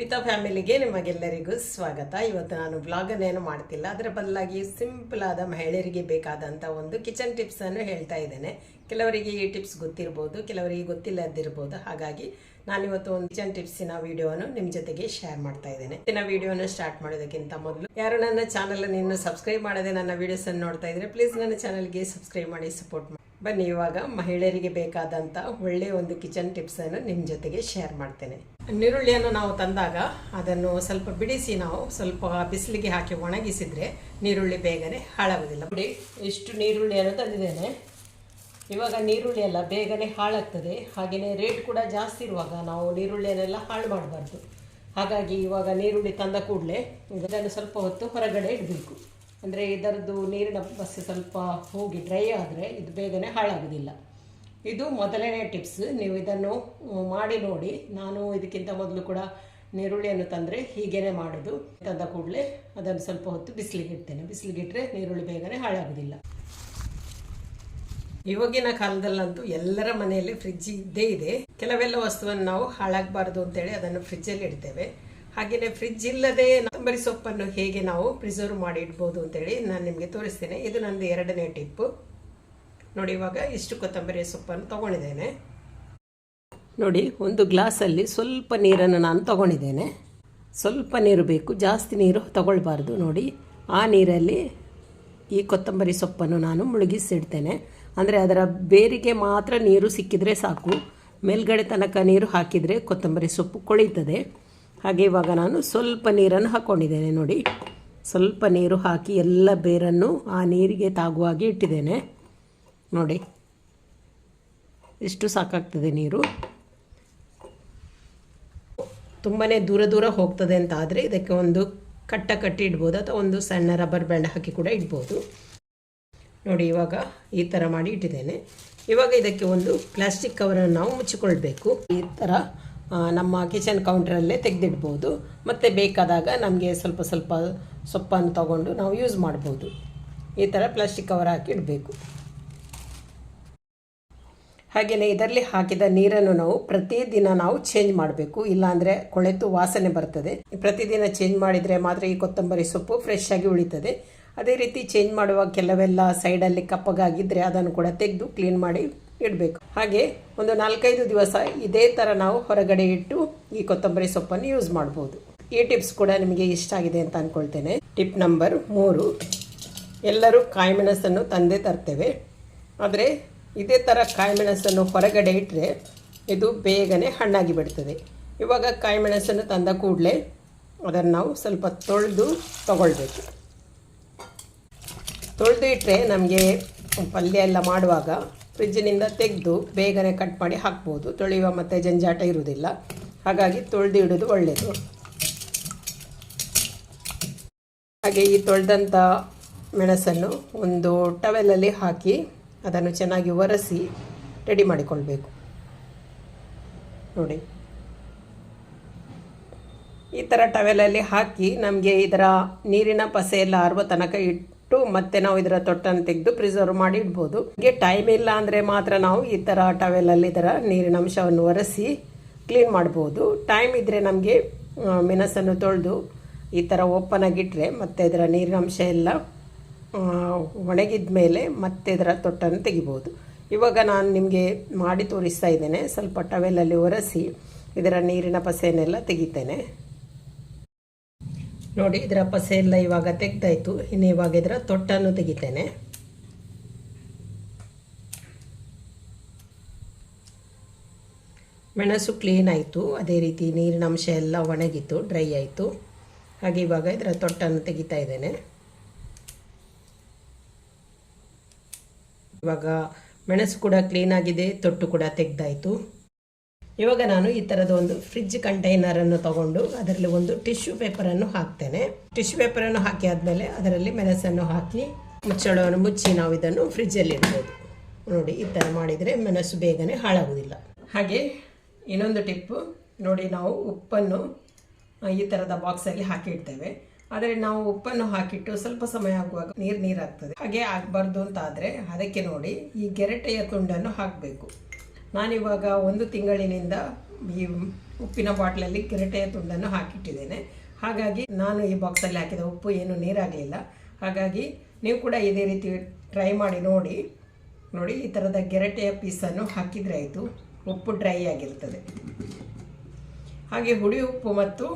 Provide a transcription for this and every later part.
ವಿತಾ ಫ್ಯಾಮಿಲಿಗೆ ನಿಮಗೆಲ್ಲರಿಗೂ ಸ್ವಾಗತ. ಇವತ್ತು ನಾನು ಏನು ಮಾಡ್ತಿಲ್ಲ. ಅದರ ಬದಲಾಗಿ ಸಿಂಪಲ್ ಆದ ಮಹಿಳೆಯರಿಗೆ ಬೇಕಾದಂಥ ಒಂದು ಕಿಚನ್ ಟಿಪ್ಸ್ ಅನ್ನು ಹೇಳ್ತಾ ಇದ್ದೇನೆ. ಕೆಲವರಿಗೆ ಈ ಟಿಪ್ಸ್ ಗೊತ್ತಿರ್ಬೋದು, ಕೆಲವರಿಗೆ ಗೊತ್ತಿಲ್ಲದಿರ್ಬೋದು. ಹಾಗಾಗಿ ನಾನಿವತ್ತು ಒಂದು ಕಿಚನ್ ಟಿಪ್ಸಿನ ವಿಡಿಯೋವನ್ನು ನಿಮ್ಮ ಜೊತೆಗೆ ಶೇರ್ ಮಾಡ್ತಾ ಇದ್ದೇನೆ. ಇವತ್ತಿನ ವಿಡಿಯೋನ ಸ್ಟಾರ್ಟ್ ಮಾಡೋದಕ್ಕಿಂತ ಮೊದಲು ಯಾರು ನನ್ನ ಚಾನಲ್ ಇನ್ನು ಸಬ್ಸ್ಕ್ರೈಬ್ ಮಾಡದೆ ನನ್ನ ವಿಡಿಯೋಸನ್ನು ನೋಡ್ತಾ ಇದ್ರೆ ಪ್ಲೀಸ್ ನನ್ನ ಚಾನಲ್ಗೆ ಸಬ್ಸ್ಕ್ರೈಬ್ ಮಾಡಿ ಸಪೋರ್ಟ್ ಮಾಡಿ. ಬನ್ನಿ, ಇವಾಗ ಮಹಿಳೆಯರಿಗೆ ಬೇಕಾದಂಥ ಒಳ್ಳೆಯ ಒಂದು ಕಿಚನ್ ಟಿಪ್ಸ್ ಅನ್ನು ನಿಮ್ಮ ಜೊತೆಗೆ ಶೇರ್ ಮಾಡ್ತೇನೆ. ನೀರುಳ್ಳಿಯನ್ನು ನಾವು ತಂದಾಗ ಅದನ್ನು ಸ್ವಲ್ಪ ಬಿಡಿಸಿ ನಾವು ಸ್ವಲ್ಪ ಬಿಸಿಲಿಗೆ ಹಾಕಿ ಒಣಗಿಸಿದ್ರೆ ನೀರುಳ್ಳಿ ಬೇಗನೆ ಹಾಳಾಗೋದಿಲ್ಲ ನೋಡಿ ಎಷ್ಟು ನೀರುಳ್ಳಿಯನ್ನು ತಂದಿದ್ದೇನೆ. ಇವಾಗ ನೀರುಳ್ಳಿ ಎಲ್ಲ ಬೇಗನೆ ಹಾಳಾಗ್ತದೆ. ಹಾಗೆಯೇ ರೇಟ್ ಕೂಡ ಜಾಸ್ತಿ ಇರುವಾಗ ನಾವು ನೀರುಳ್ಳಿಯನ್ನೆಲ್ಲ ಹಾಳು ಮಾಡಬಾರ್ದು. ಹಾಗಾಗಿ ಇವಾಗ ನೀರುಳ್ಳಿ ತಂದ ಕೂಡಲೇ ಇದನ್ನು ಸ್ವಲ್ಪ ಹೊತ್ತು ಹೊರಗಡೆ ಇಡಬೇಕು. ಅಂದರೆ ಇದರದ್ದು ನೀರಿನ ಬಸ್ಸು ಸ್ವಲ್ಪ ಹೋಗಿ ಡ್ರೈ ಆದರೆ ಇದು ಬೇಗನೆ ಹಾಳಾಗೋದಿಲ್ಲ. ಇದು ಮೊದಲನೇ ಟಿಪ್ಸ್. ನೀವು ಇದನ್ನು ಮಾಡಿ ನೋಡಿ. ನಾನು ಇದಕ್ಕಿಂತ ಮೊದಲು ಕೂಡ ನೀರುಳ್ಳಿಯನ್ನು ತಂದರೆ ಹೀಗೇನೆ ಮಾಡೋದು. ತಂದ ಕೂಡಲೇ ಅದನ್ನು ಸ್ವಲ್ಪ ಹೊತ್ತು ಬಿಸಿಲಿಗೆ ಇಡ್ತೇನೆ. ನೀರುಳ್ಳಿ ಬೇಗನೆ ಹಾಳಾಗೋದಿಲ್ಲ. ಇವಾಗಿನ ಕಾಲದಲ್ಲಂತೂ ಎಲ್ಲರ ಮನೆಯಲ್ಲಿ ಫ್ರಿಜ್ ಇದ್ದೇ ಇದೆ. ಕೆಲವೆಲ್ಲ ವಸ್ತುವನ್ನು ನಾವು ಹಾಳಾಗಬಾರ್ದು ಅಂತೇಳಿ ಅದನ್ನು ಫ್ರಿಜ್ಜಲ್ಲಿ ಇಡ್ತೇವೆ. ಹಾಗೆಯೇ ಫ್ರಿಜ್ ಇಲ್ಲದೆ ಕೊತ್ತಂಬರಿ ಸೊಪ್ಪನ್ನು ಹೇಗೆ ನಾವು ಪ್ರಿಸರ್ವ್ ಮಾಡಿ ಇಡ್ಬೋದು ಅಂತೇಳಿ ನಾನು ನಿಮಗೆ ತೋರಿಸ್ತೇನೆ. ಇದು ನಂದು ಎರಡನೇ ಟಿಪ್ಪು ನೋಡಿ, ಇವಾಗ ಇಷ್ಟು ಕೊತ್ತಂಬರಿ ಸೊಪ್ಪನ್ನು ತಗೊಂಡಿದ್ದೇನೆ. ನೋಡಿ, ಒಂದು ಗ್ಲಾಸಲ್ಲಿ ಸ್ವಲ್ಪ ನೀರನ್ನು ನಾನು ತಗೊಂಡಿದ್ದೇನೆ. ಸ್ವಲ್ಪ ನೀರು ಬೇಕು, ಜಾಸ್ತಿ ನೀರು ತಗೊಳ್ಬಾರ್ದು. ನೋಡಿ, ಆ ನೀರಲ್ಲಿ ಈ ಕೊತ್ತಂಬರಿ ಸೊಪ್ಪನ್ನು ನಾನು ಮುಳುಗಿಸಿಡ್ತೇನೆ. ಅಂದರೆ ಅದರ ಬೇರಿಗೆ ಮಾತ್ರ ನೀರು ಸಿಕ್ಕಿದರೆ ಸಾಕು. ಮೇಲ್ಗಡೆ ತನಕ ನೀರು ಹಾಕಿದರೆ ಕೊತ್ತಂಬರಿ ಸೊಪ್ಪು ಕೊಳೀತದೆ. ಹಾಗೆ ಇವಾಗ ನಾನು ಸ್ವಲ್ಪ ನೀರನ್ನು ಹಾಕ್ಕೊಂಡಿದ್ದೇನೆ ನೋಡಿ. ಸ್ವಲ್ಪ ನೀರು ಹಾಕಿ ಎಲ್ಲ ಬೇರನ್ನು ಆ ನೀರಿಗೆ ತಾಗುವಾಗೆ ಇಟ್ಟಿದ್ದೇನೆ. ನೋಡಿ. ಇಷ್ಟು ಸಾಕಾಗ್ತದೆ ನೀರು. ತುಂಬಾ ದೂರ ದೂರ ಹೋಗ್ತದೆ ಅಂತ ಆದರೆ ಇದಕ್ಕೆ ಒಂದು ಕಟ್ಟ ಕಟ್ಟಿ ಇಡ್ಬೋದು ಅಥವಾ ಒಂದು ಸಣ್ಣ ರಬ್ಬರ್ ಬ್ಯಾಂಡ್ ಹಾಕಿ ಕೂಡ ಇಡ್ಬೋದು. ನೋಡಿ ಇವಾಗ ಈ ಥರ ಮಾಡಿ ಇಟ್ಟಿದ್ದೇನೆ. ಇವಾಗ ಇದಕ್ಕೆ ಒಂದು ಪ್ಲಾಸ್ಟಿಕ್ ಕವರನ್ನು ನಾವು ಮುಚ್ಚಿಕೊಳ್ಬೇಕು. ಈ ಥರ ನಮ್ಮ ಕಿಚನ್ ಕೌಂಟ್ರಲ್ಲೇ ತೆಗೆದಿಡ್ಬೋದು. ಮತ್ತು ಬೇಕಾದಾಗ ನಮಗೆ ಸ್ವಲ್ಪ ಸ್ವಲ್ಪ ಸೊಪ್ಪನ್ನು ತಗೊಂಡು ನಾವು ಯೂಸ್ ಮಾಡ್ಬೋದು. ಈ ಥರ ಪ್ಲಾಸ್ಟಿಕ್ ಕವರ್ ಹಾಕಿ ಇಡಬೇಕು. ಹಾಗೆಯೇ ಇದರಲ್ಲಿ ಹಾಕಿದ ನೀರನ್ನು ನಾವು ಪ್ರತಿದಿನ ನಾವು ಚೇಂಜ್ ಮಾಡಬೇಕು. ಇಲ್ಲಾಂದರೆ ಕೊಳೆತು ವಾಸನೆ ಬರ್ತದೆ. ಪ್ರತಿದಿನ ಚೇಂಜ್ ಮಾಡಿದರೆ ಮಾತ್ರ ಈ ಕೊತ್ತಂಬರಿ ಸೊಪ್ಪು ಫ್ರೆಶ್ ಆಗಿ ಉಳಿತದೆ. ಅದೇ ರೀತಿ ಚೇಂಜ್ ಮಾಡುವಾಗ ಕೆಲವೆಲ್ಲ ಸೈಡಲ್ಲಿ ಕಪ್ಪಗಾಗಿದ್ದರೆ ಅದನ್ನು ಕೂಡ ತೆಗೆದು ಕ್ಲೀನ್ ಮಾಡಿ ಇಡಬೇಕು. ಹಾಗೆ ಒಂದು ನಾಲ್ಕೈದು ದಿವಸ ಇದೇ ಥರ ನಾವು ಹೊರಗಡೆ ಇಟ್ಟು ಈ ಕೊತ್ತಂಬರಿ ಸೊಪ್ಪನ್ನು ಯೂಸ್ ಮಾಡ್ಬೋದು. ಈ ಟಿಪ್ಸ್ ಕೂಡ ನಿಮಗೆ ಇಷ್ಟ ಆಗಿದೆ ಅಂತ ಅಂದ್ಕೊಳ್ತೇನೆ ಟಿಪ್ ನಂಬರ್ ಮೂರು, ಎಲ್ಲರೂ ಕಾಯಿಮೆಣಸನ್ನು ತಂದೆ ತರ್ತೇವೆ. ಆದರೆ ಇದೇ ಥರ ಕಾಯಿಮೆಣಸನ್ನು ಹೊರಗಡೆ ಇಟ್ಟರೆ ಇದು ಬೇಗನೆ ಹಣ್ಣಾಗಿ ಬಿಡ್ತದೆ. ಇವಾಗ ಕಾಯಿಮೆಣಸನ್ನು ತಂದ ಕೂಡಲೇ ಅದನ್ನು ನಾವು ಸ್ವಲ್ಪ ತೊಳೆದು ತಗೊಳ್ಬೇಕು. ತೊಳೆದು ಇಟ್ಟರೆ ನಮಗೆ ಪಲ್ಯ ಎಲ್ಲ ಮಾಡುವಾಗ ಫ್ರಿಜ್ಜಿನಿಂದ ತೆಗೆದು ಬೇಗನೆ ಕಟ್ ಮಾಡಿ ಹಾಕ್ಬೋದು. ತೊಳೆಯುವ ಮತ್ತು ಜಂಜಾಟ ಇರುವುದಿಲ್ಲ. ಹಾಗಾಗಿ ತೊಳೆದು ಇಡೋದು ಒಳ್ಳೆಯದು. ಹಾಗೆ ಈ ತೊಳೆದಂಥ ಮೆಣಸನ್ನು ಒಂದು ಟವೆಲಲ್ಲಿ ಹಾಕಿ ಅದನ್ನು ಚೆನ್ನಾಗಿ ಒರೆಸಿ ರೆಡಿ ಮಾಡಿಕೊಳ್ಬೇಕು. ನೋಡಿ. ಈ ಥರ ಟವೆಲಲ್ಲಿ ಹಾಕಿ ನಮಗೆ ಇದರ ನೀರಿನ ಪಸೆ ಎಲ್ಲ ಆರುವ ತನಕ ಇಟ್ಟು ಮತ್ತೆ ನಾವು ಇದರ ತೊಟ್ಟನ್ನು ತೆಗೆದು ಪ್ರಿಸರ್ವ್ ಮಾಡಿ ಇಡ್ಬೋದು ಹೀಗೆ ಟೈಮ್ ಇಲ್ಲ ಅಂದರೆ ಮಾತ್ರ ನಾವು ಈ ಥರ ಟವೆಲಲ್ಲಿ ಇದರ ನೀರಿನ ಅಂಶವನ್ನು ಒರೆಸಿ ಕ್ಲೀನ್ ಮಾಡ್ಬೋದು. ಟೈಮ್ ಇದ್ದರೆ ನಮಗೆ ಮೆಣಸನ್ನು ತೊಳೆದು ಈ ಥರ ಓಪನ್ ಆಗಿಟ್ಟರೆ ಮತ್ತೆ ಇದರ ನೀರಿನ ಅಂಶ ಎಲ್ಲ ಒಣಗಿದ ಮೇಲೆ ಮತ್ತೆ ಇದರ ತೊಟ್ಟನ್ನು ತೆಗಿಬೋದು. ಇವಾಗ ನಾನು ನಿಮಗೆ ಮಾಡಿ ತೋರಿಸ್ತಾ ಇದ್ದೇನೆ. ಸ್ವಲ್ಪ ಟವೆಲಲ್ಲಿ ಒರೆಸಿ ಇದರ ನೀರಿನ ಪಸೆಯನ್ನೆಲ್ಲ ತೆಗಿತೇನೆ. ನೋಡಿ, ಇದರ ಪಸೆ ಎಲ್ಲ ಇವಾಗ ತೆಗ್ದಾಯ್ತು. ಇನ್ನು ಇವಾಗ ಇದರ ತೊಟ್ಟನ್ನು ತೆಗಿತೇನೆ. ಮೆಣಸು ಕ್ಲೀನ್ ಆಯಿತು. ಅದೇ ರೀತಿ ನೀರಿನ ಅಂಶ ಎಲ್ಲ ಒಣಗಿತ್ತು ಡ್ರೈ ಆಯಿತು. ಹಾಗೆ ಇವಾಗ ಇದರ ತೊಟ್ಟನ್ನು ತೆಗಿತಾ ಇದ್ದೇನೆ. ಇವಾಗ ಮೆಣಸು ಕೂಡ ಕ್ಲೀನ್ ಆಗಿದೆ, ತೊಟ್ಟು ಕೂಡ ತೆಗ್ದಾಯಿತು. ಇವಾಗ ನಾನು ಈ ಥರದ ಒಂದು ಫ್ರಿಡ್ಜ್ ಕಂಟೈನರನ್ನು ತಗೊಂಡು ಅದರಲ್ಲಿ ಒಂದು ಟಿಶ್ಯೂ ಪೇಪರನ್ನು ಹಾಕ್ತೇನೆ. ಟಿಶ್ಯೂ ಪೇಪರನ್ನು ಹಾಕಿ ಆದಮೇಲೆ ಅದರಲ್ಲಿ ಮೆಣಸನ್ನು ಹಾಕಿ, ಮುಚ್ಚಳವನ್ನು ಮುಚ್ಚಿ ನಾವು ಇದನ್ನು ಫ್ರಿಜ್ಜಲ್ಲಿ ಇಡ್ಬೋದು. ನೋಡಿ, ಈ ಥರ ಮಾಡಿದರೆ ಮೆಣಸು ಬೇಗನೆ ಹಾಳಾಗೋದಿಲ್ಲ ಹಾಗೆ ಇನ್ನೊಂದು ಟಿಪ್ಪು ನೋಡಿ ನಾವು ಉಪ್ಪನ್ನು ಈ ಥರದ ಬಾಕ್ಸಲ್ಲಿ ಹಾಕಿಡ್ತೇವೆ ಆದರೆ ನಾವು ಉಪ್ಪನ್ನು ಹಾಕಿಟ್ಟು ಸ್ವಲ್ಪ ಸಮಯ ಆಗುವಾಗ ನೀರು ನೀರಾಗ್ತದೆ. ಹಾಗೆ ಆಗಬಾರ್ದು ಅಂತ ಆದರೆ ಅದಕ್ಕೆ ನೋಡಿ ಈ ಗೆರಟೆಯ ತುಂಡನ್ನು ಹಾಕಬೇಕು. ನಾನಿವಾಗ ಒಂದು ತಿಂಗಳಿನಿಂದ ಈ ಉಪ್ಪಿನ ಬಾಟ್ಲಲ್ಲಿ ಗೆರಟೆಯ ತುಂಡನ್ನು ಹಾಕಿಟ್ಟಿದ್ದೇನೆ. ಹಾಗಾಗಿ ನಾನು ಈ ಬಾಕ್ಸಲ್ಲಿ ಹಾಕಿದ ಉಪ್ಪು ಏನು ನೀರಾಗಲಿಲ್ಲ. ಹಾಗಾಗಿ ನೀವು ಕೂಡ ಇದೇ ರೀತಿ ಟ್ರೈ ಮಾಡಿ ನೋಡಿ. ನೋಡಿ, ಈ ಥರದ ಗೆರಟೆಯ ಪೀಸನ್ನು ಹಾಕಿದರೆ ಆಯಿತು. ಉಪ್ಪು ಡ್ರೈ ಆಗಿರ್ತದೆ. ಹಾಗೆ ಹುಳಿ ಉಪ್ಪು ಮತ್ತು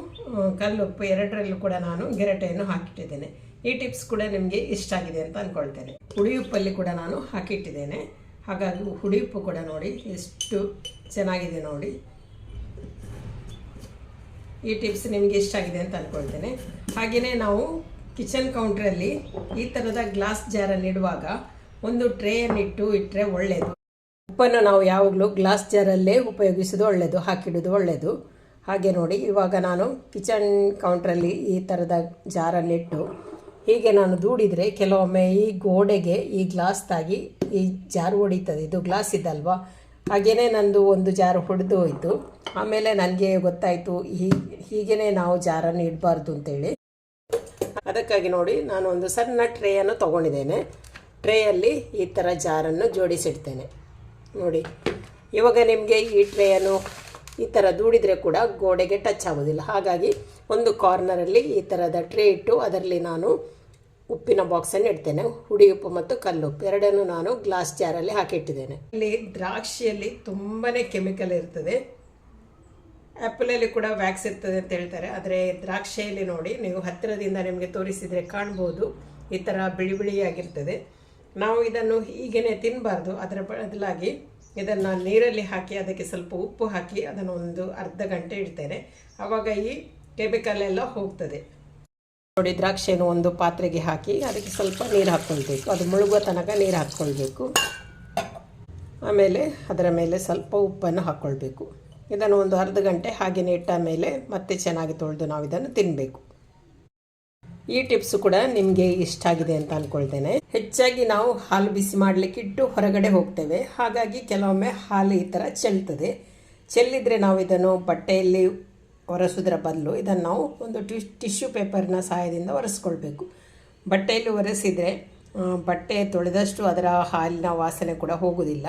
ಕಲ್ಲುಪ್ಪು ಎರಡರಲ್ಲೂ ಕೂಡ ನಾನು ಗೆರಟೆಯನ್ನು ಹಾಕಿಟ್ಟಿದ್ದೇನೆ. ಈ ಟಿಪ್ಸ್ ಕೂಡ ನಿಮಗೆ ಇಷ್ಟ ಆಗಿದೆ ಅಂತ ಅಂದ್ಕೊಳ್ತೇನೆ ಹುಳಿ ಉಪ್ಪಲ್ಲಿ ಕೂಡ ನಾನು ಹಾಕಿಟ್ಟಿದ್ದೇನೆ. ಹಾಗಾಗಿ ಹುಳಿ ಉಪ್ಪು ಕೂಡ ನೋಡಿ, ಎಷ್ಟು ಚೆನ್ನಾಗಿದೆ ನೋಡಿ. ಈ ಟಿಪ್ಸ್ ನಿಮಗೆ ಇಷ್ಟ ಆಗಿದೆ ಅಂತ ಅಂದ್ಕೊಳ್ತೇನೆ ಹಾಗೆಯೇ ನಾವು ಕಿಚನ್ ಕೌಂಟ್ರಲ್ಲಿ ಈ ಥರದ ಗ್ಲಾಸ್ ಜಾರನ್ನು ಇಡುವಾಗ ಒಂದು ಟ್ರೇಯನ್ನಿಟ್ಟು ಇಟ್ಟರೆ ಒಳ್ಳೆಯದು ಉಪ್ಪನ್ನು ನಾವು ಯಾವಾಗಲೂ ಗ್ಲಾಸ್ ಜಾರಲ್ಲೇ ಉಪಯೋಗಿಸೋದು ಒಳ್ಳೆಯದು ಹಾಕಿಡೋದು ಒಳ್ಳೆಯದು ಹಾಗೆ ನೋಡಿ, ಇವಾಗ ನಾನು ಕಿಚನ್ ಕೌಂಟ್ರಲ್ಲಿ ಈ ಥರದ ಜಾರನ್ನಿಟ್ಟು ಹೀಗೆ ನಾನು ದೂಡಿದರೆ ಕೆಲವೊಮ್ಮೆ ಈ ಗೋಡೆಗೆ ಈ ಗ್ಲಾಸ್ ತಾಗಿ ಈ ಜಾರು ಹೊಡಿತದೆ. ಇದು ಗ್ಲಾಸ್ ಇದಲ್ವಾ? ಹಾಗೆಯೇ ನಂದು ಒಂದು ಜಾರು ಹೊಡೆದು ಹೋಯಿತು. ಆಮೇಲೆ ನನಗೆ ಗೊತ್ತಾಯಿತು ಹೀಗೇ ನಾವು ಜಾರನ್ನು ಇಡಬಾರ್ದು ಅಂತೇಳಿ. ಅದಕ್ಕಾಗಿ ನೋಡಿ, ನಾನು ಒಂದು ಸಣ್ಣ ಟ್ರೇಯನ್ನು ತೊಗೊಂಡಿದ್ದೇನೆ. ಟ್ರೇಯಲ್ಲಿ ಈ ಥರ ಜಾರನ್ನು ಜೋಡಿಸಿಡ್ತೇನೆ. ನೋಡಿ, ಇವಾಗ ನಿಮಗೆ ಈ ಟ್ರೇಯನ್ನು ಈ ಥರ ದೂಡಿದರೆ ಕೂಡ ಗೋಡೆಗೆ ಟಚ್ ಆಗೋದಿಲ್ಲ. ಹಾಗಾಗಿ ಒಂದು ಕಾರ್ನರಲ್ಲಿ ಈ ಥರದ ಟ್ರೇ ಇಟ್ಟು ಅದರಲ್ಲಿ ನಾನು ಉಪ್ಪಿನ ಬಾಕ್ಸನ್ನು ಇಡ್ತೇನೆ. ಹುಡಿ ಉಪ್ಪು ಮತ್ತು ಕಲ್ಲು ಉಪ್ಪು ಎರಡನ್ನು ನಾನು ಗ್ಲಾಸ್ ಜಾರಲ್ಲಿ ಹಾಕಿಟ್ಟಿದ್ದೇನೆ. ಇಲ್ಲಿ ದ್ರಾಕ್ಷಿಯಲ್ಲಿ ತುಂಬಾ ಕೆಮಿಕಲ್ ಇರ್ತದೆ. ಆ್ಯಪಲಲ್ಲಿ ಕೂಡ ವ್ಯಾಕ್ಸ್ ಇರ್ತದೆ ಅಂತ ಹೇಳ್ತಾರೆ. ಆದರೆ ದ್ರಾಕ್ಷಿಯಲ್ಲಿ ನೋಡಿ, ನೀವು ಹತ್ತಿರದಿಂದ ನಿಮಗೆ ತೋರಿಸಿದರೆ ಕಾಣ್ಬೋದು. ಈ ಥರ ಬಿಳಿ ಬಿಳಿಯಾಗಿರ್ತದೆ. ನಾವು ಇದನ್ನು ಹೀಗೇ ತಿನ್ನಬಾರ್ದು ಅದರ ಬದಲಾಗಿ ಇದನ್ನು ನೀರಲ್ಲಿ ಹಾಕಿ, ಅದಕ್ಕೆ ಸ್ವಲ್ಪ ಉಪ್ಪು ಹಾಕಿ, ಅದನ್ನು ಒಂದು ಅರ್ಧ ಗಂಟೆ ಇಡ್ತೇನೆ. ಆವಾಗ ಈ ಕೆಮಿಕಲ್ ಎಲ್ಲ ಹೋಗ್ತದೆ. ನೋಡಿ, ದ್ರಾಕ್ಷಿಯನ್ನು ಒಂದು ಪಾತ್ರೆಗೆ ಹಾಕಿ, ಅದಕ್ಕೆ ಸ್ವಲ್ಪ ನೀರು ಹಾಕ್ಕೊಳ್ಬೇಕು. ಅದು ಮುಳುಗುವ ತನಕ ನೀರು ಹಾಕ್ಕೊಳ್ಬೇಕು. ಆಮೇಲೆ ಅದರ ಮೇಲೆ ಸ್ವಲ್ಪ ಉಪ್ಪನ್ನು ಹಾಕ್ಕೊಳ್ಬೇಕು. ಇದನ್ನು ಒಂದು ಅರ್ಧ ಗಂಟೆ ಹಾಗೆಯೇ ಇಟ್ಟ ಮೇಲೆ ಮತ್ತೆ ಚೆನ್ನಾಗಿ ತೊಳೆದು ನಾವು ಇದನ್ನು ತಿನ್ನಬೇಕು ಈ ಟಿಪ್ಸ್ ಕೂಡ ನಿಮಗೆ ಇಷ್ಟ ಆಗಿದೆ ಅಂತ ಅಂದ್ಕೊಳ್ತೇನೆ ಹೆಚ್ಚಾಗಿ ನಾವು ಹಾಲು ಬಿಸಿ ಮಾಡಲಿಕ್ಕೆ ಇಟ್ಟು ಹೊರಗಡೆ ಹೋಗ್ತೇವೆ. ಹಾಗಾಗಿ ಕೆಲವೊಮ್ಮೆ ಹಾಲು ಈ ಥರ ಚೆಲ್ತದೆ. ಚೆಲ್ಲಿದರೆ ನಾವು ಇದನ್ನು ಬಟ್ಟೆಯಲ್ಲಿ ಒರೆಸೋದ್ರ ಬದಲು ಇದನ್ನು ನಾವು ಒಂದು ಟಿಶ್ ಟಿಶ್ಯೂ ಪೇಪರ್ನ ಸಹಾಯದಿಂದ ಒರೆಸ್ಕೊಳ್ಬೇಕು. ಬಟ್ಟೆಯಲ್ಲಿ ಒರೆಸಿದರೆ ಬಟ್ಟೆ ತೊಳೆದಷ್ಟು ಅದರ ಹಾಲಿನ ವಾಸನೆ ಕೂಡ ಹೋಗುವುದಿಲ್ಲ.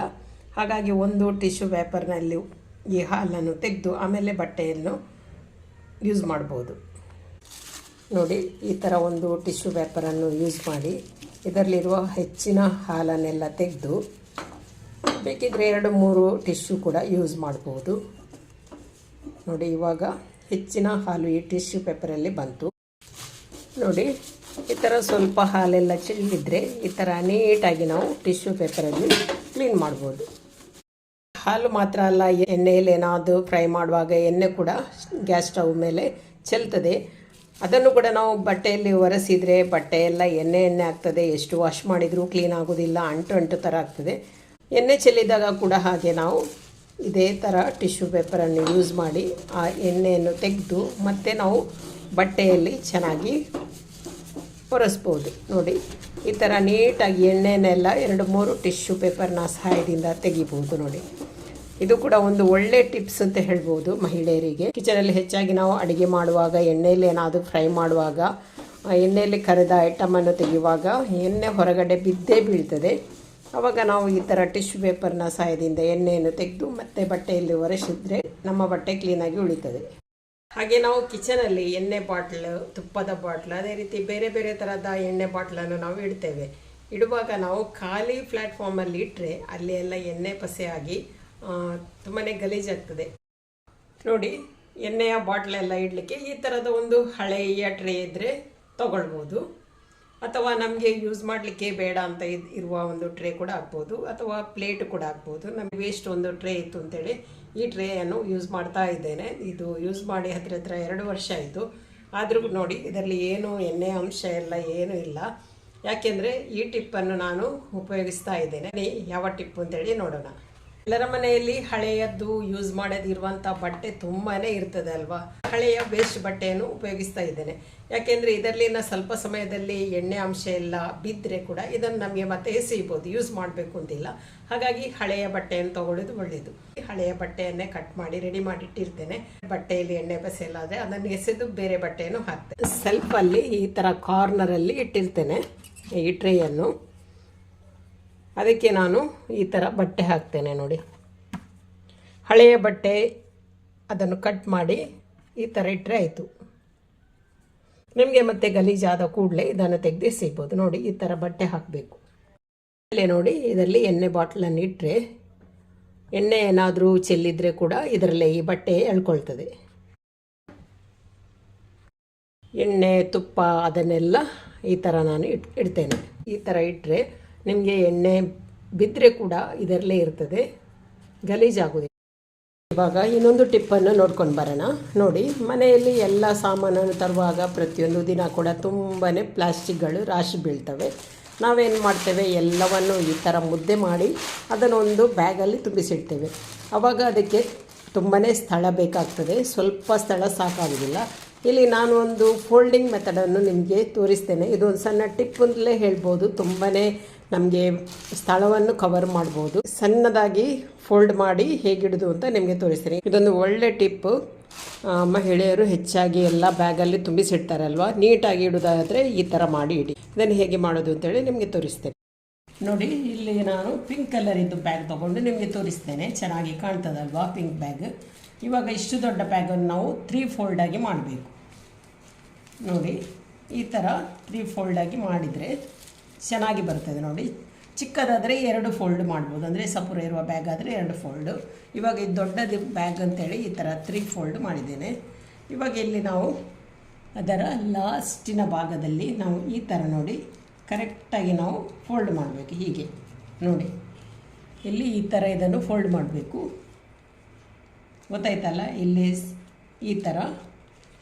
ಹಾಗಾಗಿ ಒಂದು ಟಿಶ್ಯೂ ಪೇಪರ್ನಲ್ಲಿ ಈ ಹಾಲನ್ನು ತೆಗೆದು ಆಮೇಲೆ ಬಟ್ಟೆಯನ್ನು ಯೂಸ್ ಮಾಡ್ಬೋದು. ನೋಡಿ, ಈ ಥರ ಒಂದು ಟಿಶ್ಯೂ ಪೇಪರನ್ನು ಯೂಸ್ ಮಾಡಿ, ಇದರಲ್ಲಿರುವ ಹೆಚ್ಚಿನ ಹಾಲನ್ನೆಲ್ಲ ತೆಗೆದು, ಬೇಕಿದ್ರೆ ಎರಡು, ಮೂರು ಟಿಶ್ಯೂ ಕೂಡ ಯೂಸ್ ಮಾಡ್ಬೋದು. ನೋಡಿ, ಇವಾಗ ಹೆಚ್ಚಿನ ಹಾಲು ಈ ಟಿಶ್ಯೂ ಪೇಪರಲ್ಲಿ ಬಂತು. ನೋಡಿ, ಈ ಥರ ಸ್ವಲ್ಪ ಹಾಲೆಲ್ಲ ಚೆಲ್ಲಿದ್ರೆ ಈ ಥರ ನೀಟಾಗಿ ನಾವು ಟಿಶ್ಯೂ ಪೇಪರಲ್ಲಿ ಕ್ಲೀನ್ ಮಾಡ್ಬೋದು. ಹಾಲು ಮಾತ್ರ ಅಲ್ಲ, ಎಣ್ಣೆಯಲ್ಲಿ ಏನಾದರೂ ಫ್ರೈ ಮಾಡುವಾಗ ಎಣ್ಣೆ ಕೂಡ ಗ್ಯಾಸ್ ಸ್ಟವ್ ಮೇಲೆ ಚೆಲ್ತದೆ. ಅದನ್ನು ಕೂಡ ನಾವು ಬಟ್ಟೆಯಲ್ಲಿ ಒರೆಸಿದರೆ ಬಟ್ಟೆ ಎಲ್ಲ ಎಣ್ಣೆ ಎಣ್ಣೆ ಆಗ್ತದೆ. ಎಷ್ಟು ವಾಶ್ ಮಾಡಿದರೂ ಕ್ಲೀನ್ ಆಗೋದಿಲ್ಲ, ಅಂಟು ಅಂಟು ಥರ ಆಗ್ತದೆ. ಎಣ್ಣೆ ಚೆಲ್ಲಿದಾಗ ಕೂಡ ಹಾಗೆ ನಾವು ಇದೇ ಥರ ಟಿಶ್ಯೂ ಪೇಪರನ್ನು ಯೂಸ್ ಮಾಡಿ ಆ ಎಣ್ಣೆಯನ್ನು ತೆಗೆದು ಮತ್ತೆ ನಾವು ಬಟ್ಟೆಯಲ್ಲಿ ಚೆನ್ನಾಗಿ ಒರೆಸ್ಬೋದು. ನೋಡಿ, ಈ ಥರ ನೀಟಾಗಿ ಎಣ್ಣೆನೆಲ್ಲ ಎರಡು ಮೂರು ಟಿಶ್ಯೂ ಪೇಪರ್ನ ಸಹಾಯದಿಂದ ತೆಗಿಬೋದು ನೋಡಿ. ಇದು ಕೂಡ ಒಂದು ಒಳ್ಳೆ ಟಿಪ್ಸ್ ಅಂತ ಹೇಳ್ಬೋದು ಮಹಿಳೆಯರಿಗೆ. ಕಿಚನಲ್ಲಿ ಹೆಚ್ಚಾಗಿ ನಾವು ಅಡುಗೆ ಮಾಡುವಾಗ, ಎಣ್ಣೆಯಲ್ಲಿ ಏನಾದರೂ ಫ್ರೈ ಮಾಡುವಾಗ ಎಣ್ಣೆಯಲ್ಲಿ ಕರೆದ ಐಟಮನ್ನು ತೆಗೆಯುವಾಗ ಎಣ್ಣೆ ಹೊರಗಡೆ ಬಿದ್ದೇ ಬೀಳ್ತದೆ. ಆವಾಗ ನಾವು ಈ ಥರ ಟಿಶ್ಯೂ ಪೇಪರ್ನ ಸಹಾಯದಿಂದ ಎಣ್ಣೆಯನ್ನು ತೆಗೆದು ಮತ್ತೆ ಬಟ್ಟೆಯಲ್ಲಿ ಒರೆಸಿದ್ರೆ ನಮ್ಮ ಬಟ್ಟೆ ಕ್ಲೀನಾಗಿ ಉಳಿತದೆ. ಹಾಗೆ ನಾವು ಕಿಚನಲ್ಲಿ ಎಣ್ಣೆ ಬಾಟ್ಲ್ ತುಪ್ಪದ ಬಾಟ್ಲ್ ಅದೇ ರೀತಿ ಬೇರೆ ಬೇರೆ ಥರದ ಎಣ್ಣೆ ಬಾಟ್ಲನ್ನು ನಾವು ಇಡ್ತೇವೆ. ಇಡುವಾಗ ನಾವು ಖಾಲಿ ಪ್ಲ್ಯಾಟ್ಫಾರ್ಮಲ್ಲಿ ಇಟ್ಟರೆ ಅಲ್ಲಿ ಎಲ್ಲ ಎಣ್ಣೆ ಪಸೆಯಾಗಿ ತುಂಬಾ ಗಲೀಜಾಗ್ತದೆ ನೋಡಿ, ಎಣ್ಣೆಯ ಬಾಟ್ಲೆಲ್ಲ ಇಡಲಿಕ್ಕೆ ಈ ಥರದ ಒಂದು ಹಳೆಯ ಟ್ರೇ ಇದ್ದರೆ ತಗೊಳ್ಬೋದು. ಅಥವಾ ನಮಗೆ ಯೂಸ್ ಮಾಡಲಿಕ್ಕೆ ಬೇಡ ಅಂತ ಇರುವ ಒಂದು ಟ್ರೇ ಕೂಡ ಆಗ್ಬೋದು, ಅಥವಾ ಪ್ಲೇಟ್ ಕೂಡ ಆಗ್ಬೋದು. ನಮಗೆ ವೇಸ್ಟ್ ಒಂದು ಟ್ರೇ ಇತ್ತು ಅಂತೇಳಿ ಈ ಟ್ರೇಯನ್ನು ಯೂಸ್ ಮಾಡ್ತಾ ಇದ್ದೇನೆ. ಇದು ಯೂಸ್ ಮಾಡಿ ಹತ್ತಿರ ಹತ್ರ ಎರಡು ವರ್ಷ ಆಯಿತು. ಆದರೂ ನೋಡಿ, ಇದರಲ್ಲಿ ಏನು ಎಣ್ಣೆ ಅಂಶ ಎಲ್ಲ ಏನೂ ಇಲ್ಲ. ಯಾಕೆಂದರೆ ಈ ಟಿಪ್ಪನ್ನು ನಾನು ಉಪಯೋಗಿಸ್ತಾ ಇದ್ದೇನೆ. ಯಾವ ಟಿಪ್ ಅಂತೇಳಿ ನೋಡೋಣ. ಎಲ್ಲರ ಮನೆಯಲ್ಲಿ ಹಳೆಯದ್ದು ಯೂಸ್ ಮಾಡದಿರುವಂಥ ಬಟ್ಟೆ ತುಂಬಾ ಇರ್ತದೆ ಅಲ್ವಾ? ಹಳೆಯ ವೇಸ್ಟ್ ಬಟ್ಟೆಯನ್ನು ಉಪಯೋಗಿಸ್ತಾ ಇದ್ದೇನೆ. ಯಾಕೆಂದರೆ ಇದರಲ್ಲಿನ ಸ್ವಲ್ಪ ಸಮಯದಲ್ಲಿ ಎಣ್ಣೆ ಅಂಶ ಎಲ್ಲ ಬಿದ್ದರೆ ಕೂಡ ಇದನ್ನು ನಮಗೆ ಮತ್ತೆ ಎಸೆಯಬಹುದು ಯೂಸ್ ಮಾಡಬೇಕು ಅಂತಿಲ್ಲ. ಹಾಗಾಗಿ ಹಳೆಯ ಬಟ್ಟೆಯನ್ನು ತಗೊಳ್ಳೋದು ಒಳ್ಳೆಯದು ಹಳೆಯ ಬಟ್ಟೆಯನ್ನೇ ಕಟ್ ಮಾಡಿ ರೆಡಿ ಮಾಡಿ ಇಟ್ಟಿರ್ತೇನೆ. ಬಟ್ಟೆಯಲ್ಲಿ ಎಣ್ಣೆ ಬಸ ಎಲ್ಲ ಆದರೆ ಅದನ್ನು ಎಸೆದು ಬೇರೆ ಬಟ್ಟೆಯನ್ನು ಹಾಕ್ತೇನೆ. ಸೆಲ್ಫಲ್ಲಿ ಈ ಥರ ಕಾರ್ನರಲ್ಲಿ ಇಟ್ಟಿರ್ತೇನೆ, ಈ ಟ್ರೇಯನ್ನು ಅದಕ್ಕೆ ನಾನು ಈ ಥರ ಬಟ್ಟೆ ಹಾಕ್ತೇನೆ ನೋಡಿ. ಹಳೆಯ ಬಟ್ಟೆ ಅದನ್ನು ಕಟ್ ಮಾಡಿ ಈ ಥರ ಇಟ್ಟರೆ ಆಯಿತು. ನಿಮಗೆ ಮತ್ತೆ ಗಲೀಜಾದ ಕೂಡಲೇ ಇದನ್ನು ತೆಗೆದು ಸಿಗ್ಬೋದು ನೋಡಿ, ಈ ಥರ ಬಟ್ಟೆ ಹಾಕಬೇಕು. ಆಮೇಲೆ ನೋಡಿ, ಇದರಲ್ಲಿ ಎಣ್ಣೆ ಬಾಟ್ಲನ್ನು ಇಟ್ಟರೆ ಎಣ್ಣೆ ಏನಾದರೂ ಚೆಲ್ಲಿದ್ರೆ ಕೂಡ ಇದರಲ್ಲೇ ಈ ಬಟ್ಟೆ ಎಳ್ಕೊಳ್ತದೆ. ಎಣ್ಣೆ, ತುಪ್ಪ ಅದನ್ನೆಲ್ಲ ಈ ಥರ ನಾನು ಇಟ್, ಇಡ್ತೇನೆ. ಈ ಥರ ಇಟ್ಟರೆ ನಿಮಗೆ ಎಣ್ಣೆ ಬಿದ್ದರೆ ಕೂಡ ಇದರಲ್ಲೇ ಇರ್ತದೆ. ಗಲೀಜಾಗೋದಿಲ್ಲ ಇವಾಗ ಇನ್ನೊಂದು ಟಿಪ್ಪನ್ನು ನೋಡ್ಕೊಂಡು ಬರೋಣ. ನೋಡಿ, ಮನೆಯಲ್ಲಿ ಎಲ್ಲ ಸಾಮಾನನ್ನು ತರುವಾಗ ಪ್ರತಿಯೊಂದು ದಿನ ಕೂಡ ತುಂಬಾ ಪ್ಲಾಸ್ಟಿಕ್ಗಳು ರಾಶಿ ಬೀಳ್ತವೆ. ನಾವೇನು ಮಾಡ್ತೇವೆ? ಎಲ್ಲವನ್ನು ಈ ಥರ ಮುದ್ದೆ ಮಾಡಿ ಅದನ್ನೊಂದು ಬ್ಯಾಗಲ್ಲಿ ತುಂಬಿಸಿಡ್ತೇವೆ. ಆವಾಗ ಅದಕ್ಕೆ ತುಂಬಾ ಸ್ಥಳ ಬೇಕಾಗ್ತದೆ. ಸ್ವಲ್ಪ ಸ್ಥಳ ಸಾಕಾಗೋದಿಲ್ಲ. ಇಲ್ಲಿ ನಾನು ಒಂದು ಫೋಲ್ಡಿಂಗ್ ಮೆಥಡನ್ನು ನಿಮಗೆ ತೋರಿಸ್ತೇನೆ. ಇದೊಂದು ಸಣ್ಣ ಟಿಪ್ ಅಂತಲೇ ಹೇಳ್ಬೋದು. ತುಂಬಾ ನಮಗೆ ಸ್ಥಳವನ್ನು ಕವರ್ ಮಾಡ್ಬೋದು. ಸಣ್ಣದಾಗಿ ಫೋಲ್ಡ್ ಮಾಡಿ ಹೇಗಿಡೋದು ಅಂತ ನಿಮಗೆ ತೋರಿಸ್ತೀನಿ. ಇದೊಂದು ಒಳ್ಳೆ ಟಿಪ್ ಮಹಿಳೆಯರು ಹೆಚ್ಚಾಗಿ ಎಲ್ಲ ಬ್ಯಾಗಲ್ಲಿ ತುಂಬಿಸಿಡ್ತಾರಲ್ವ? ನೀಟಾಗಿ ಇಡೋದಾದರೆ ಈ ಥರ ಮಾಡಿ ಇಡಿ. ಇದನ್ನು ಹೇಗೆ ಮಾಡೋದು ಅಂತೇಳಿ ನಿಮಗೆ ತೋರಿಸ್ತೇನೆ. ನೋಡಿ, ಇಲ್ಲಿ ನಾನು ಪಿಂಕ್ ಕಲರ್ ಬ್ಯಾಗ್ ತೊಗೊಂಡು ನಿಮಗೆ ತೋರಿಸ್ತೇನೆ. ಚೆನ್ನಾಗಿ ಕಾಣ್ತದಲ್ವಾ ಪಿಂಕ್ ಬ್ಯಾಗ್ ಇವಾಗ ಇಷ್ಟು ದೊಡ್ಡ ಬ್ಯಾಗನ್ನು ನಾವು ತ್ರೀ ಫೋಲ್ಡಾಗಿ ಮಾಡಬೇಕು. ನೋಡಿ, ಈ ಥರ ತ್ರೀ ಫೋಲ್ಡಾಗಿ ಮಾಡಿದರೆ ಚೆನ್ನಾಗಿ ಬರ್ತದೆ ನೋಡಿ. ಚಿಕ್ಕದಾದರೆ ಎರಡು ಫೋಲ್ಡ್ ಮಾಡ್ಬೋದು. ಅಂದರೆ ಸಪುರ ಇರುವ ಬ್ಯಾಗ್ ಆದರೆ ಎರಡು ಫೋಲ್ಡು ಇವಾಗ ಇದು ದೊಡ್ಡದು ಬ್ಯಾಗ್ ಅಂತೇಳಿ ಈ ಥರ ತ್ರೀ ಫೋಲ್ಡ್ ಮಾಡಿದ್ದೇನೆ. ಇವಾಗ ಇಲ್ಲಿ ನಾವು ಅದರ ಲಾಸ್ಟಿನ ಭಾಗದಲ್ಲಿ ನಾವು ಈ ಥರ ನೋಡಿ ಕರೆಕ್ಟಾಗಿ ನಾವು ಫೋಲ್ಡ್ ಮಾಡಬೇಕು ಹೀಗೆ. ನೋಡಿ, ಇಲ್ಲಿ ಈ ಥರ ಇದನ್ನು ಫೋಲ್ಡ್ ಮಾಡಬೇಕು. ಗೊತ್ತಾಯ್ತಲ್ಲ? ಇಲ್ಲಿ ಈ ಥರ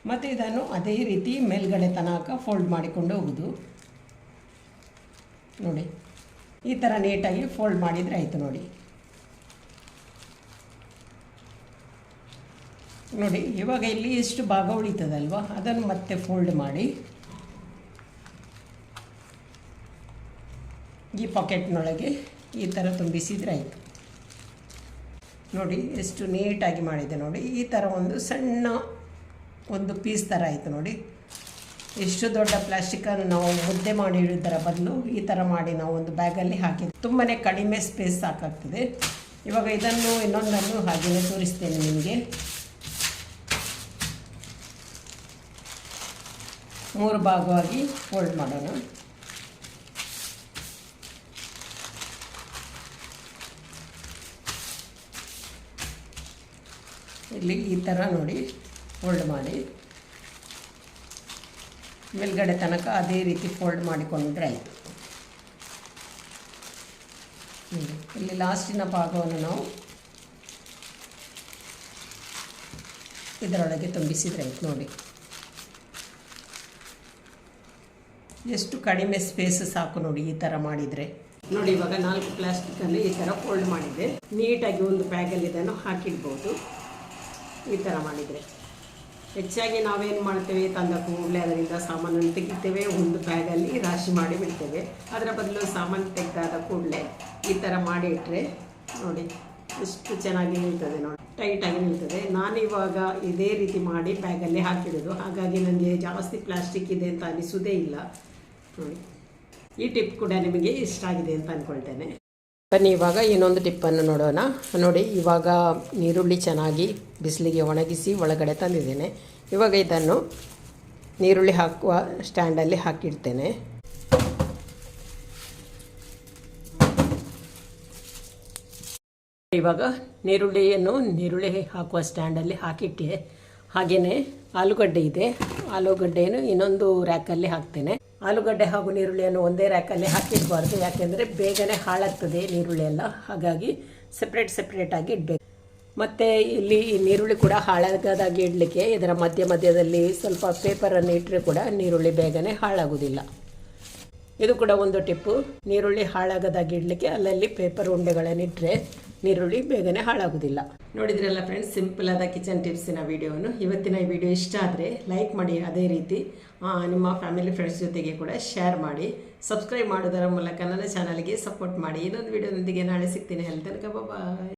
ಮತ್ತು ಇದನ್ನು ಅದೇ ರೀತಿ ಮೇಲ್ಗಡೆ ತನಕ ಫೋಲ್ಡ್ ಮಾಡಿಕೊಂಡು ಹೋಗೋದು. ನೋಡಿ. ಈ ಥರ ನೀಟಾಗಿ ಫೋಲ್ಡ್ ಮಾಡಿದರೆ ಆಯಿತು ನೋಡಿ. ನೋಡಿ, ಇವಾಗ ಇಲ್ಲಿ ಎಷ್ಟು ಭಾಗ ಉಳಿತದಲ್ವ? ಅದನ್ನು ಮತ್ತೆ ಫೋಲ್ಡ್ ಮಾಡಿ. ಈ ಪಾಕೆಟ್ನೊಳಗೆ ಈ ಥರ ತುಂಬಿಸಿದರೆ ಆಯಿತು. ನೋಡಿ, ಎಷ್ಟು ನೀಟಾಗಿ ಮಾಡಿದೆ ನೋಡಿ. ಈ ಥರ ಒಂದು ಸಣ್ಣ ಒಂದು ಪೀಸ್ ಥರ ಆಯಿತು ನೋಡಿ. ಎಷ್ಟು ದೊಡ್ಡ ಪ್ಲಾಸ್ಟಿಕನ್ನು ನಾವು ಮುದ್ದೆ ಮಾಡಿ ಬದಲು ಈ ಥರ ಮಾಡಿ ನಾವು ಒಂದು ಬ್ಯಾಗಲ್ಲಿ ಹಾಕಿ ತುಂಬಾ ಕಡಿಮೆ ಸ್ಪೇಸ್ ಸಾಕಾಗ್ತದೆ. ಇವಾಗ ಇದನ್ನು ಇನ್ನೊಂದನ್ನು ಹಾಗೆಯೇ ತೋರಿಸ್ತೇನೆ ನಿಮಗೆ. ಮೂರು ಭಾಗವಾಗಿ ಫೋಲ್ಡ್ ಮಾಡೋಣ. ಇಲ್ಲಿ ಈ ಥರ ನೋಡಿ ಫೋಲ್ಡ್ ಮಾಡಿ. ಮೇಲ್ಗಡೆ ತನಕ ಅದೇ ರೀತಿ ಫೋಲ್ಡ್ ಮಾಡಿಕೊಂಡ್ರೆ ಆಯಿತು. ಇಲ್ಲಿ ಲಾಸ್ಟಿನ ಭಾಗವನ್ನು ನಾವು ಇದರೊಳಗೆ ತುಂಬಿಸಿದ್ರೆ ಆಯ್ತು ನೋಡಿ. ಎಷ್ಟು ಕಡಿಮೆ ಸ್ಪೇಸ್ ಸಾಕು ನೋಡಿ ಈ ಥರ ಮಾಡಿದರೆ. ನೋಡಿ, ಇವಾಗ ನಾಲ್ಕು ಪ್ಲಾಸ್ಟಿಕಲ್ಲಿ ಈ ಥರ ಫೋಲ್ಡ್ ಮಾಡಿದೆ. ನೀಟಾಗಿ ಒಂದು ಬ್ಯಾಗಲ್ಲಿ ಇದನ್ನು ಹಾಕಿಡ್ಬೋದು. ಈ ಥರ ಮಾಡಿದರೆ. ಹೆಚ್ಚಾಗಿ ನಾವೇನು ಮಾಡ್ತೇವೆ ತಂದ ಕೂಡಲೇ ಅದರಿಂದ ಸಾಮಾನನ್ನು ತೆಗಿತೇವೆ, ಒಂದು ಬ್ಯಾಗಲ್ಲಿ ರಾಶಿ ಮಾಡಿ ಬಿಡ್ತೇವೆ. ಅದರ ಬದಲು ಸಾಮಾನು ತೆಗೆದಾದ ಕೂಡಲೇ ಈ ಥರ ಮಾಡಿ ಇಟ್ಟರೆ ನೋಡಿ, ಎಷ್ಟು ಚೆನ್ನಾಗಿ ನಿಲ್ತದೆ ನೋಡಿ. ಟೈಟಾಗಿ ನಿಲ್ತದೆ. ನಾನು ಇವಾಗ ಇದೇ ರೀತಿ ಮಾಡಿ ಬ್ಯಾಗಲ್ಲಿ ಹಾಕಿಡೋದು. ಹಾಗಾಗಿ ನನಗೆ ಜಾಸ್ತಿ ಪ್ಲಾಸ್ಟಿಕ್ ಇದೆ ಅಂತ ಅನಿಸೋದೇ ಇಲ್ಲ. ನೋಡಿ, ಈ ಟಿಪ್ ಕೂಡ ನಿಮಗೆ ಇಷ್ಟ ಆಗಿದೆ ಅಂತ ಅಂದ್ಕೊಳ್ತೇನೆ ಬನ್ನಿ, ಇವಾಗ ಇನ್ನೊಂದು ಟಿಪ್ಪನ್ನು ನೋಡೋಣ. ನೋಡಿ, ಇವಾಗ ನೀರುಳ್ಳಿ ಚೆನ್ನಾಗಿ ಬಿಸಿಲಿಗೆ ಒಣಗಿಸಿ ಒಳಗಡೆ ತಂದಿದ್ದೇನೆ. ಇವಾಗ ಇದನ್ನು ನೀರುಳ್ಳಿ ಹಾಕುವ ಸ್ಟ್ಯಾಂಡಲ್ಲಿ ಹಾಕಿಡ್ತೇನೆ. ಇವಾಗ ನೀರುಳ್ಳಿಯನ್ನು ನೀರುಳ್ಳಿ ಹಾಕುವ ಸ್ಟ್ಯಾಂಡಲ್ಲಿ ಹಾಕಿಟ್ಟೆ ಹಾಗೆಯೇ ಆಲೂಗಡ್ಡೆ ಇದೆ. ಆಲೂಗಡ್ಡೆಯನ್ನು ಇನ್ನೊಂದು ರ್ಯಾಕಲ್ಲಿ ಹಾಕ್ತೇನೆ. ಆಲೂಗಡ್ಡೆ ಹಾಗೂ ನೀರುಳ್ಳಿಯನ್ನು ಒಂದೇ ರ್ಯಾಕಲ್ಲಿ ಹಾಕಿಡಬಾರ್ದು. ಯಾಕೆಂದರೆ ಬೇಗನೆ ಹಾಳಾಗ್ತದೆ ನೀರುಳ್ಳಿ ಎಲ್ಲ ಹಾಗಾಗಿ ಸಪ್ರೇಟ್ ಸಪ್ರೇಟಾಗಿ ಇಡಬೇಕು. ಮತ್ತು ಇಲ್ಲಿ ಈ ನೀರುಳ್ಳಿ ಕೂಡ ಹಾಳಾಗದಾಗಿ ಇಡಲಿಕ್ಕೆ ಇದರ ಮಧ್ಯ ಮಧ್ಯದಲ್ಲಿ ಸ್ವಲ್ಪ ಪೇಪರನ್ನು ಇಟ್ಟರೆ ಕೂಡ ನೀರುಳ್ಳಿ ಬೇಗನೆ ಹಾಳಾಗೋದಿಲ್ಲ ಇದು ಕೂಡ ಒಂದು ಟಿಪ್ಪು. ನೀರುಳ್ಳಿ ಹಾಳಾಗದಾಗಿ ಇಡಲಿಕ್ಕೆ ಅಲ್ಲಲ್ಲಿ ಪೇಪರ್ ಉಂಡೆಗಳನ್ನಿಟ್ಟರೆ ನೀರುಳ್ಳಿ ಬೇಗನೆ ಹಾಳಾಗೋದಿಲ್ಲ ನೋಡಿದ್ರಲ್ಲ ಫ್ರೆಂಡ್ಸ್ ಸಿಂಪಲ್ ಆದ ಕಿಚನ್ ಟಿಪ್ಸಿನ ವಿಡಿಯೋನು. ಇವತ್ತಿನ ಈ ವಿಡಿಯೋ ಇಷ್ಟ ಆದರೆ ಲೈಕ್ ಮಾಡಿ ಅದೇ ರೀತಿ ನಿಮ್ಮ ಫ್ಯಾಮಿಲಿ ಫ್ರೆಂಡ್ಸ್ ಜೊತೆಗೆ ಕೂಡ ಶೇರ್ ಮಾಡಿ. ಸಬ್ಸ್ಕ್ರೈಬ್ ಮಾಡೋದರ ಮೂಲಕ ನನ್ನ ಚಾನಲ್ಗೆ ಸಪೋರ್ಟ್ ಮಾಡಿ. ಇನ್ನೊಂದು ವಿಡಿಯೋನೊಂದಿಗೆ ನಾಳೆ ಸಿಗ್ತೀನಿ. ಅಲ್ಲಿ ತನಕ ಬಾಯ್